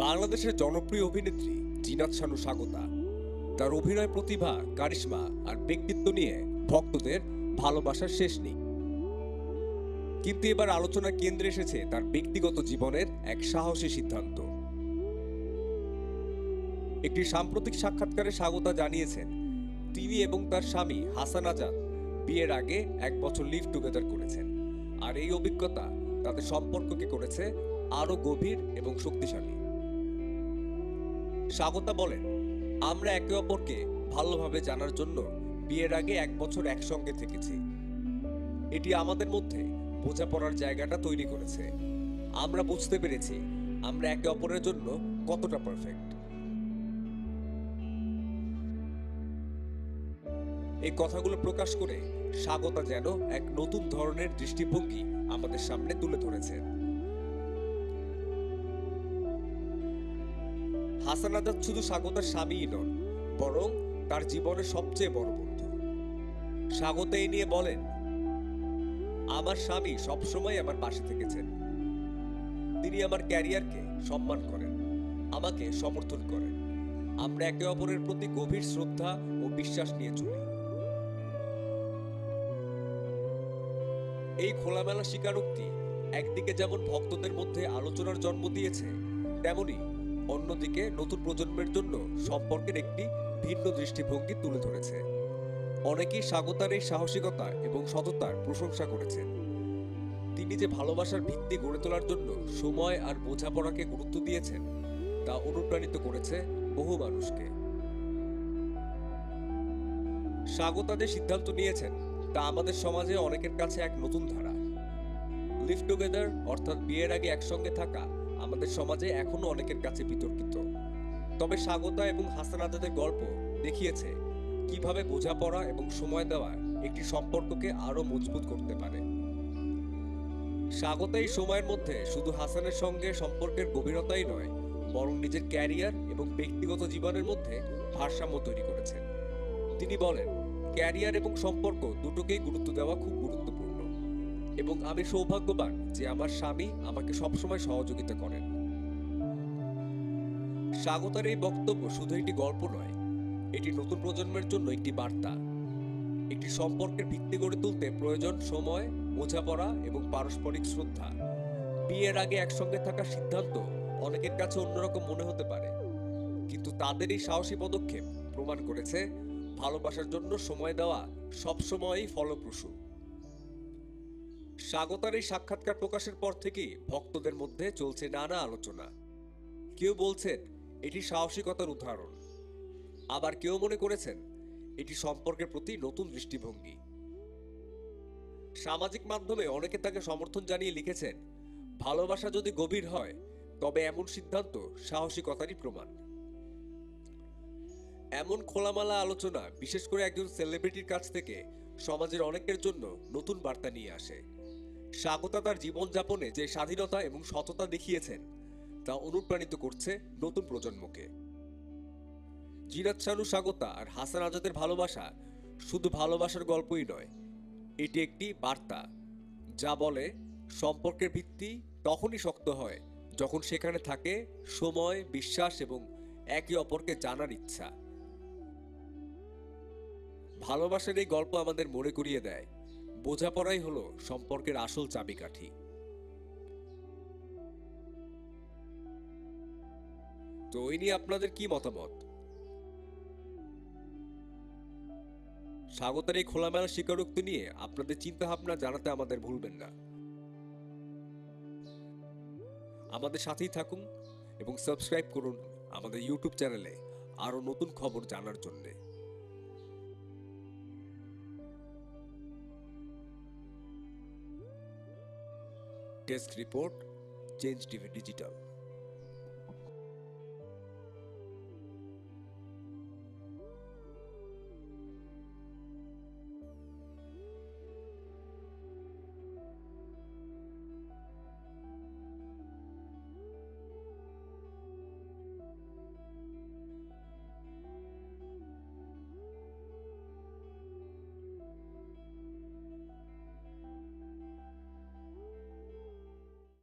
বাংলাদেশের জনপ্রিয় অভিনেত্রী জিনাত শানু স্বাগতা। তার অভিনয় প্রতিভা, কারিশমা আর ব্যক্তিত্ব নিয়ে ভক্তদের ভালোবাসার শেষ নেই। কিন্তু এবার আলোচনা কেন্দ্রে এসেছে তার ব্যক্তিগত জীবনের এক সাহসী সিদ্ধান্ত। একটি সাম্প্রতিক সাক্ষাৎকারে স্বাগতা জানিয়েছেন তিনি এবং তার স্বামী হাসান আজাদ। বিয়ের আগে এক বছর লিভ টুগেদার করেছেন আর এই অভিজ্ঞতা তাদের সম্পর্ককে করেছে আরও গভীর এবং শক্তিশালী। স্বাগতা বলেন, আমরা একে অপরকে ভালোভাবে জানার জন্য বিয়ের আগে এক বছর একসঙ্গে থেকেছি। এটি আমাদের মধ্যে বোঝাপড়ার জায়গাটা তৈরি করেছে। আমরা বুঝতে পেরেছি আমরা একে অপরের জন্য কতটা পারফেক্ট। এই কথাগুলো প্রকাশ করে স্বাগতা যেন এক নতুন ধরনের দৃষ্টিভঙ্গি আমাদের সামনে তুলে ধরেছেন হাসান আজাদ শুধু স্বাগতার স্বামীই নন, বরং তার জীবনের সবচেয়ে বড় বন্ধু। স্বাগত এই নিয়ে বলেন, আমার স্বামী সবসময় আমার পাশে থেকেছেন। তিনি আমার ক্যারিয়ারকে সম্মান করেন, আমাকে সমর্থন করেন। আমরা একে অপরের প্রতি গভীর শ্রদ্ধা ও বিশ্বাস নিয়ে চলি। এই খোলামেলা স্বীকারোক্তি একদিকে যেমন ভক্তদের মধ্যে আলোচনার জন্ম দিয়েছে, তেমনি অন্যদিকে নতুন প্রজন্মের জন্য সম্পর্কের একটি ভিন্ন দৃষ্টিভঙ্গি তুলে ধরেছে। অনেকেই স্বাগতার এই সাহসিকতা এবং সততার প্রশংসা করেছেন। তিনি যে ভালোবাসার ভিত্তি গড়ে তোলার জন্য সময় আর বোঝাপড়াকে গুরুত্ব দিয়েছেন, তা অনুপ্রাণিত করেছে বহু মানুষকে। স্বাগতা যে সিদ্ধান্ত নিয়েছেন, তা আমাদের সমাজে অনেকের কাছে এক নতুন ধারা। লিভ টুগেদার অর্থাৎ বিয়ের আগে একসঙ্গে থাকা আমাদের সমাজে এখনও অনেকের কাছে বিতর্কিত। তবে স্বাগতা এবং হাসান আজাদের গল্প দেখিয়েছে কীভাবে বোঝাপড়া এবং সময় দেওয়া একটি সম্পর্ককে আরও মজবুত করতে পারে। স্বাগতা এই সময়ের মধ্যে শুধু হাসানের সঙ্গে সম্পর্কের গভীরতাই নয়, বরং নিজের ক্যারিয়ার এবং ব্যক্তিগত জীবনের মধ্যে ভারসাম্য তৈরি করেছেন। তিনি বলেন, ক্যারিয়ার এবং সম্পর্ক দুটোকেই গুরুত্ব দেওয়া খুব গুরুত্বপূর্ণ। এবং আমি সৌভাগ্যবান যে আমার স্বামী আমাকে সবসময় সহযোগিতা করেন। স্বাগতার এই বক্তব্য শুধু একটি গল্প নয়, এটি নতুন প্রজন্মের জন্য একটি বার্তা। একটি সম্পর্কের ভিত্তি গড়ে তুলতে প্রয়োজন সময়, বোঝাপড়া এবং পারস্পরিক শ্রদ্ধা। বিয়ের আগে একসঙ্গে থাকার সিদ্ধান্ত অনেকের কাছে অন্যরকম মনে হতে পারে। কিন্তু তাদের এই সাহসী পদক্ষেপ প্রমাণ করেছে, ভালোবাসার জন্য সময় দেওয়া সবসময়ই ফলপ্রসূ। স্বাগতার এই সাক্ষাৎকার প্রকাশের পর থেকেই ভক্তদের মধ্যে চলছে নানা আলোচনা। কেউ বলছেন, এটি সাহসিকতার উদাহরণ। আবার কেউ মনে করেছেন, এটি সম্পর্কের প্রতি নতুন দৃষ্টিভঙ্গি। সামাজিক মাধ্যমে অনেকে তাকে সমর্থন জানিয়ে লিখেছেন, ভালোবাসা যদি গভীর হয়, তবে এমন সিদ্ধান্ত সাহসিকতারই প্রমাণ। এমন খোলামালা আলোচনা, বিশেষ করে একজন সেলিব্রিটির কাছ থেকে, সমাজের অনেকের জন্য নতুন বার্তা নিয়ে আসে। স্বাগতা তার জীবনযাপনে যে স্বাধীনতা এবং সততা দেখিয়েছেন, তা অনুপ্রাণিত করছে নতুন প্রজন্মকে। জিনাত শানু স্বাগতা আর হাসান আজাদের ভালোবাসা শুধু ভালোবাসার গল্পই নয়, এটি একটি বার্তা, যা বলে, সম্পর্কের ভিত্তি তখনই শক্ত হয় যখন সেখানে থাকে সময়, বিশ্বাস এবং একে অপরকে জানার ইচ্ছা। ভালোবাসার এই গল্প আমাদের মনে করিয়ে দেয় বোঝাপড়াই হলো সম্পর্কের আসল চাবিকাঠি। তো ওই নিয়ে আপনাদের কি মতামত? স্বাগতের এই খোলামেলা স্বীকারোক্তি নিয়ে আপনাদের চিন্তা ভাবনা জানাতে আমাদের ভুলবেন না। আমাদের সাথেই থাকুন এবং সাবস্ক্রাইব করুন আমাদের ইউটিউব চ্যানেলে আরও নতুন খবর জানার জন্যে। desk report change TV digital